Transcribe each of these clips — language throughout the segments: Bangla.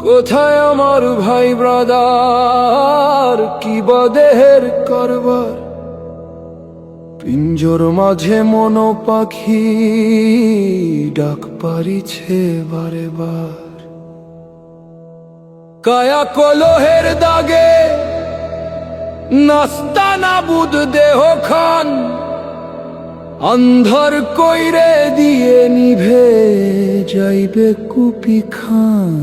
কোথায় আমার ভাই ব্রাদার? কি বা করবার কারবার? পিঞ্জর মাঝে মন পাখি ডাক পারিছে বারে বার। কায়া কলহের দাগে নাস্তা নাবুদ দেহ খান অন্ধর কইরে দিয়ে নিভে যাইবে কুপি খান।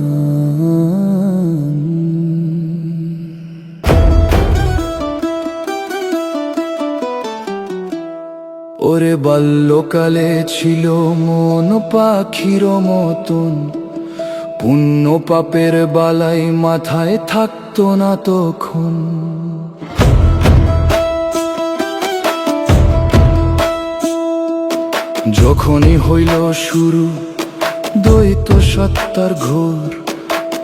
ওরে বাল্যকালে ছিল মন পাখির মতন, পুণ্য পাপের বালাই মাথায় থাকতো না তখন। যখনই হইল শুরু, দ্বৈত সত্তার ঘোর,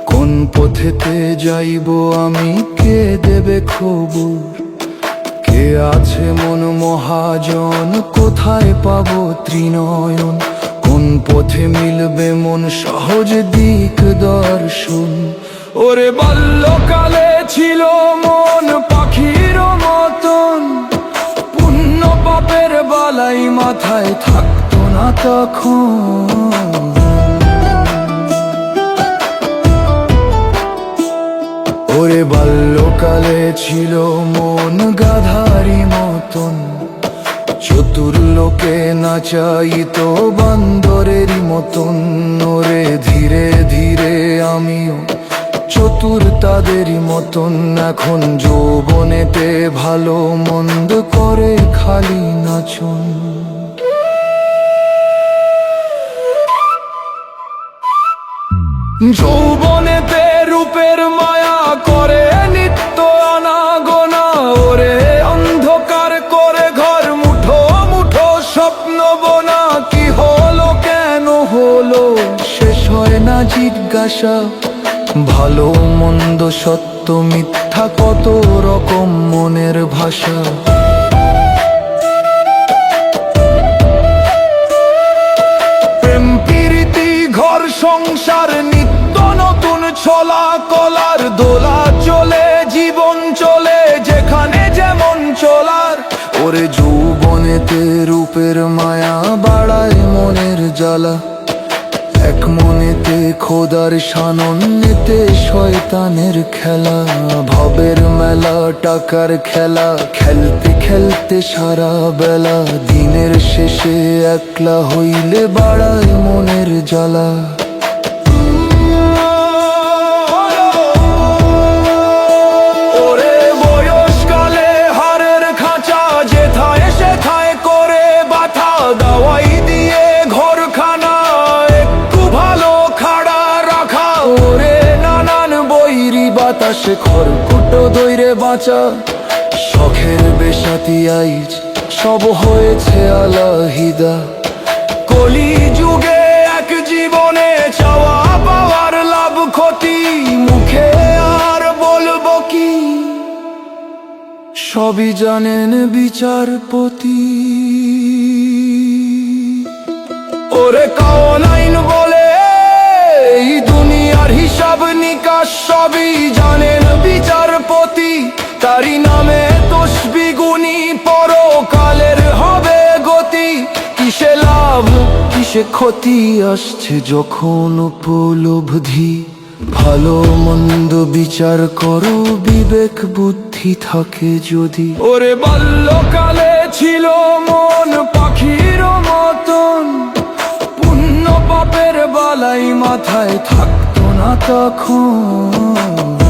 কোন পথেতে যাইব আমি, কে দেবে খবর? কে আছে মন মহাজন, কোথায় পাব ত্রিনয়ন? কোন পথে মিলবে মন সহজ দিক দর্শন? ওরে বাল্যকালে ছিল মন পাখির মতন বালাই মাথায় থাকতো না তখন। ওরে বাল্যকালে ছিল মন গাধারি মতন। চতুর লোকে নাচাইত বান্দরেরই মতন। ওরে ধীরে ধীরে আমিও চতুর তাদেরই মতন এখন যৌবনেতে ভালো মন্দ করে খালি নাচন। যৌবনেতে রূপের মায়া করে নিত্য আনাগোনা, ওরে অন্ধকার করে ঘর মুঠো মুঠো স্বপ্ন বোনা, কি হলো কেন হলো? শেষ হয় না জিজ্ঞাসা। ভালো মন্দ সত্য মিথ্যা কত রকম মনের ভাষা? প্রেম ঘর, সংসার, নিত্য নতুন ছলা, কলার দোলা, চলে, জীবন চলে, যেখানে যেমন চলার। ওরে যৌবনেতে রূপের মায়া বাড়ায় মনের জ্বালা। এক মনেতে খোদার সানন্যেতে শয়তানের খেলা, ভবের মেলা, টাকার খেলা, খেলতে খেলতে সারা বেলা, দিনের শেষে একলা হইলে বাড়ায় মনের জ্বালা। বাতাসে, খড়কুটো দইরে বাঁচা। শখের বেশাতি আইজ, সব হয়েছে আলাহিদা। কলি যুগে এক জীবনে চাওয়া পাওয়ার লাভ ক্ষতি, মুখে আর বলব কি? সবই জানেন বিচারপতি। ওরে কাওন আইন বলে হিসাব নিকাশ সবই জানেন বিচারপতি। তারি নামে তসবি পরকালের হবে গতি। কিসে লাভ, কিসে ক্ষতি আসছে যখন উপলব্ধি। ভালো মন্দ বিচার করো, বিবেক বুদ্ধি থাকে যদি। ওরে বাল্যকালে ছিল মন পাখির মতন। পুণ্য পাপের বালাই মাথায় থাকতো না তখন